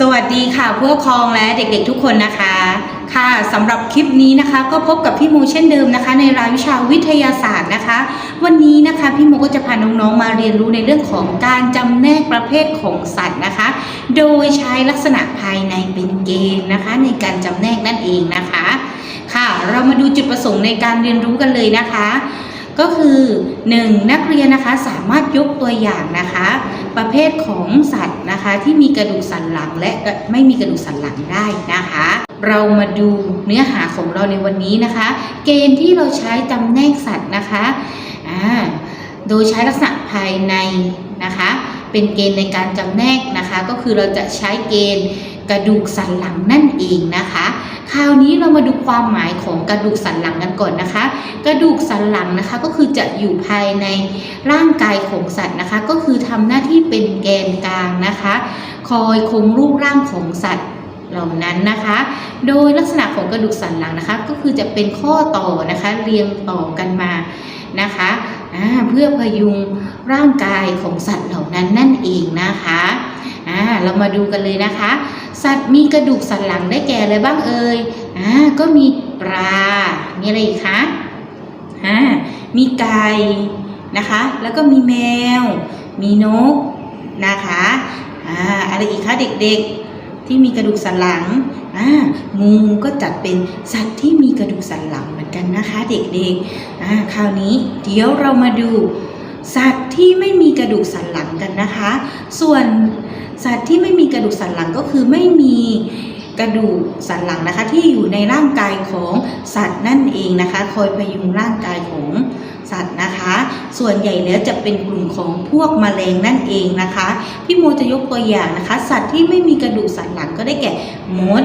สวัสดีค่ะผู้ปกครองและเด็กๆทุกคนนะคะ ค่ะสำหรับคลิปนี้นะคะ ก็พบกับพี่โมเช่นเดิมนะคะ ในรายวิชาวิทยาศาสตร์นะคะ วันนี้นะคะพี่โมก็จะพาน้องๆมาเรียนรู้ในเรื่องของการจำแนกประเภทของสัตว์นะคะ โดยใช้ลักษณะภายในเป็นเกณฑ์นะคะ ในการจำแนกนั่นเองนะคะ ค่ะ เรามาดูจุดประสงค์ในการเรียนรู้กันเลยนะคะ ก็คือ 1. นักเรียนนะคะสามารถยกตัวอย่างนะคะ ประเภทของสัตว์นะคะ ที่มีกระดูกสันหลังและไม่มีกระดูกสันหลังได้นะคะ เรามาดูเนื้อหาของเราในวันนี้นะคะ เกณฑ์ที่เราใช้จำแนกสัตว์นะคะโดยใช้ลักษณะภายในนะคะ เป็นเกณฑ์ในการจำแนกนะคะ ก็คือเราจะใช้เกณฑ์ กระดูกสันหลังนั่นเองนะคะ คราวนี้เรามาดูความหมายของกระดูกสันหลังกันก่อนนะคะ กระดูกสันหลังนะคะก็คือจะอยู่ภายในร่างกายของสัตว์นะคะ ก็คือทำหน้าที่เป็นแกนกลางนะคะ คอยคงรูปร่างของสัตว์เหล่านั้นนะคะ โดยลักษณะของกระดูกสันหลังนะคะ ก็คือจะเป็นข้อต่อนะคะเรียงต่อกันมานะคะเพื่อพยุงร่างกายของสัตว์เหล่านั้นนั่นเองนะคะ เรามาดูกันเลยนะคะ สัตว์มีกระดูกสันหลังได้แก่อะไรบ้างเอ่ยอ่าก็มีปลา มีอะไรอีกคะอ่ามีไก่นะคะ แล้วก็มีแมว มีนกนะคะอ่าอะไรอีกคะเด็กๆ ที่มีกระดูกสันหลังอ่างูก็จัดเป็นสัตว์ที่มีกระดูกสันหลังเหมือนกันนะคะ เด็กๆอ่าคราวนี้เดี๋ยวเรามาดูสัตว์ที่ไม่มีกระดูกสันหลังกันนะคะ ส่วน สัตว์ที่ไม่มีกระดูกสันหลังก็คือไม่มีกระดูกสันหลังนะคะที่อยู่ในร่างกายของสัตว์นั่นเองนะคะ คอยพยุงร่างกายของสัตว์นะคะ ส่วนใหญ่แล้วจะเป็นกลุ่มของพวกแมลงนั่นเองนะคะพี่โมจะยกตัวอย่างนะคะ สัตว์ที่ไม่มีกระดูกสันหลังก็ได้แก่มด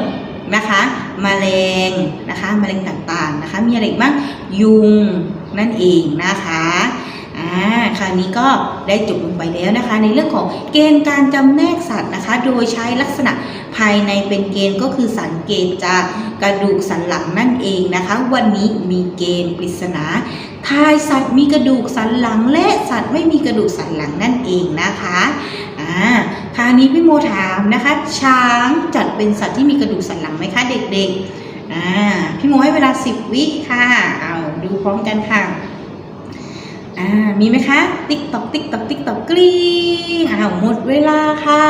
นะคะแมลงนะคะแมลงต่างๆนะคะ มีอะไรอีกบ้างยุงนั่นเองนะคะ อ่าคราวนี้ก็ได้จบลงไปแล้วนะคะ ในเรื่องของเกณฑ์การจำแนกสัตว์นะคะ โดยใช้ลักษณะภายในเป็นเกณฑ์ก็คือสังเกตจากกระดูกสันหลังนั่นเองนะคะ วันนี้มีเกณฑ์ปริศนาทายสัตว์มีกระดูกสันหลังและสัตว์ไม่มีกระดูกสันหลังนั่นเองนะคะอ่าคราวนี้พี่โมถามนะคะ ช้างจัดเป็นสัตว์ที่มีกระดูกสันหลังไหมคะเด็กๆอ่าพี่โมให้เวลา 10 วิค่ะ เอาดูพร้อมกันค่ะ อ่ามีไหมคะ ติ๊กตอกติ๊กตอกติ๊กตอกกรี๊งอ้าวหมดเวลาค่ะ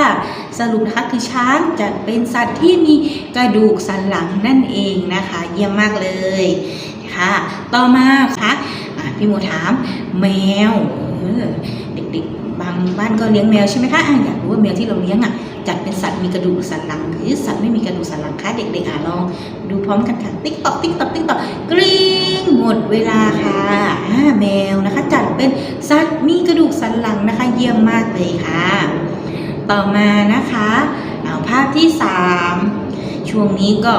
สรุปนะคะคือช้างจะเป็นสัตว์ที่มีกระดูกสันหลังนั่นเองนะคะ เยี่ยมมากเลยค่ะ ต่อมาค่ะอ่าพี่โมถาม แมวเด็กๆ บางบ้านก็เลี้ยงแมวใช่ไหมคะอะอยากรู้ว่าแมวที่เราเลี้ยงอะจัดเป็นสัตว์มีกระดูกสันหลัง หรือสัตว์ไม่มีกระดูกสันหลังคะเด็กๆอะลองดูพร้อมกันค่ะติ๊กตอกติ๊กตอกติ๊กตอกกรี๊งหมดเวลาค่ะ แมวนะคะ จัดเป็นสัตว์มีกระดูกสันหลังนะคะ เยี่ยมมากเลยค่ะ ต่อมานะคะเอาภาพที่สามช่วงนี้ก็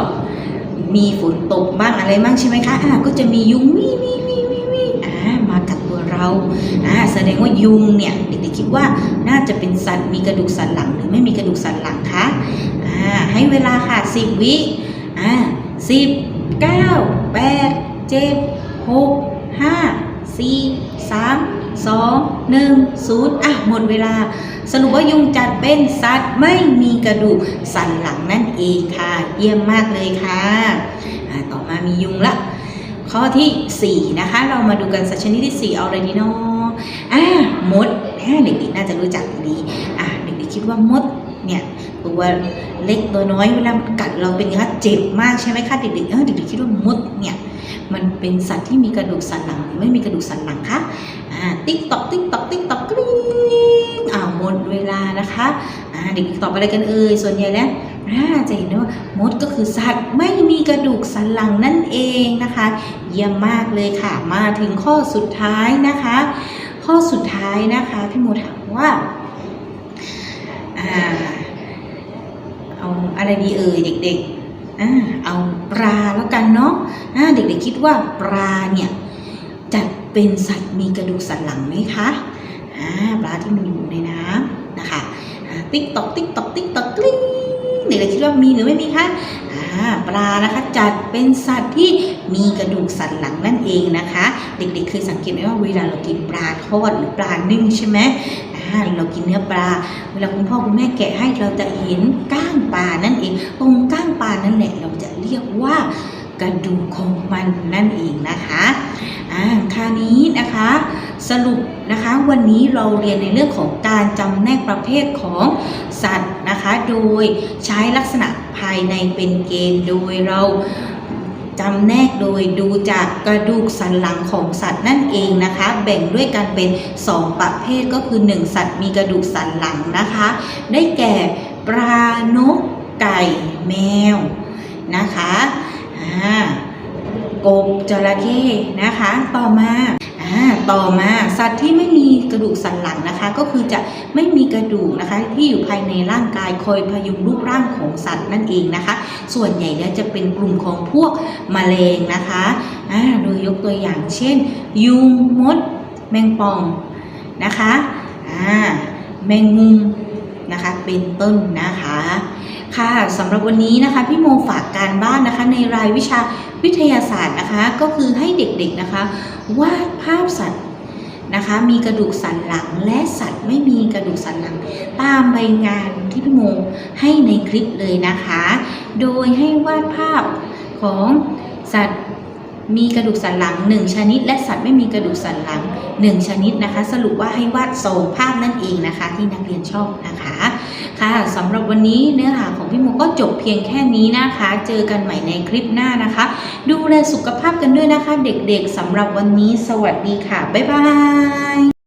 มีฝนตกบ้างอะไรบ้างใช่ไหมคะอ่าก็จะมียุงวิวิวิวิวิอ่ามากัดตัวเราอ่าแสดงว่ายุงเนี่ยเด็กๆคิดว่าน่าจะเป็นสัตว์มีกระดูกสันหลังหรือไม่มีกระดูกสันหลังคะอ่าให้เวลาค่ะสิบวิอ่าสิบเก้าแปดเจ็ดหกห้า สี่สามสองหนึ่งศูนย์อะหมดเวลา สรุปว่ายุงจัดเป็นสัตว์ไม่มีกระดูกสันหลังนั่นเองค่ะ เยี่ยมมากเลยค่ะอ่าต่อมามียุงละ ข้อที่ 4 นะคะ เรามาดูกันสัตว์ชนิดที่ 4 เอาอะไรดีเนาะอ่ามดเด็กๆน่าจะรู้จักดีอ่าเด็กๆคิดว่ามดเนี่ยตัวเล็กตัวน้อยเวลามันกัดเราเป็นไงคะเจ็บมากใช่ไหมคะเด็กๆเออเด็กๆคิดว่ามดเนี่ย มันเป็นสัตว์ที่มีกระดูกสันหลังหรือไม่มีกระดูกสันหลังคะอ่าติ๊กตอกติ๊กตอกติ๊กตอกกรี๊งอ่าหมดเวลานะคะอ่าเด็กๆตอบอะไรกันเอ่ยส่วนใหญ่แล้วอ่าจะเห็นได้ว่ามดก็คือสัตว์ไม่มีกระดูกสันหลังนั่นเองนะคะ เยี่ยมมากเลยค่ะ มาถึงข้อสุดท้ายนะคะ ข้อสุดท้ายนะคะพี่โมถามว่าอ่าเอาอะไรดีเอ่ยเด็กๆ เอาปลาแล้วกันเนาะเด็กๆคิดว่าปลาเนี่ยจัดเป็นสัตว์มีกระดูกสันหลังไหมคะปลาที่มันอยู่ในน้ำนะคะติ๊กตอกติ๊กตอกติ๊กตอกกลิ้งเด็กๆคิดว่ามีหรือไม่มีคะปลานะคะจัดเป็นสัตว์ที่มีกระดูกสันหลังนั่นเองนะคะ เด็กๆเคยสังเกตไหมว่าเวลาเรากินปลาทอดหรือปลานึ่งใช่ไหมเรากินเนื้อปลา เวลาคุณพ่อคุณแม่แกะให้เราจะเห็นก้างปลานั่นเองตรง กระดูกของมันนั่นเองนะคะอ่าคราวนี้นะคะสรุปนะคะวันนี้เราเรียนในเรื่องของการจำแนกประเภทของสัตว์นะคะโดยใช้ลักษณะภายในเป็นเกณฑ์โดยเราจำแนกโดยดูจากกระดูกสันหลังของสัตว์นั่นเองนะคะ แบ่งด้วยกันเป็น 2 ประเภทก็คือ 1 สัตว์มีกระดูกสันหลังนะคะ ได้แก่ปลานกไก่แมวนะคะ กบจระเข้นะคะ ต่อมาต่อมาสัตว์ที่ไม่มีกระดูกสันหลังนะคะ ก็คือจะไม่มีกระดูกนะคะ ที่อยู่ภายในร่างกายคอยพยุงรูปร่างของสัตว์นั่นเองนะคะ ส่วนใหญ่แล้วจะเป็นกลุ่มของพวกแมลงนะคะโดยยกตัวอย่างเช่น ยุงมด แมงป่องนะคะแมงมุมนะคะเป็นต้นนะคะ ค่ะสำหรับวันนี้นะคะพี่โมฝากการบ้านนะคะในรายวิชาวิทยาศาสตร์นะคะก็คือให้เด็กๆนะคะวาดภาพสัตว์นะคะมีกระดูกสันหลังและสัตว์ไม่มีกระดูกสันหลัง ตามใบงานที่พี่โมให้ในคลิปเลยนะคะ โดยให้วาดภาพของสัตว์มีกระดูกสันหลัง 1 ชนิด และสัตว์ไม่มีกระดูกสันหลัง 1 ชนิดนะคะ สรุปว่าให้วาดสองภาพนั่นเองนะคะ ที่นักเรียนชอบนะคะ ค่ะสำหรับวันนี้เนื้อหาของพี่โมก็จบเพียงแค่นี้นะคะ เจอกันใหม่ในคลิปหน้านะคะ ดูแลสุขภาพกันด้วยนะคะ เด็กๆสำหรับวันนี้สวัสดีค่ะ บ๊ายบาย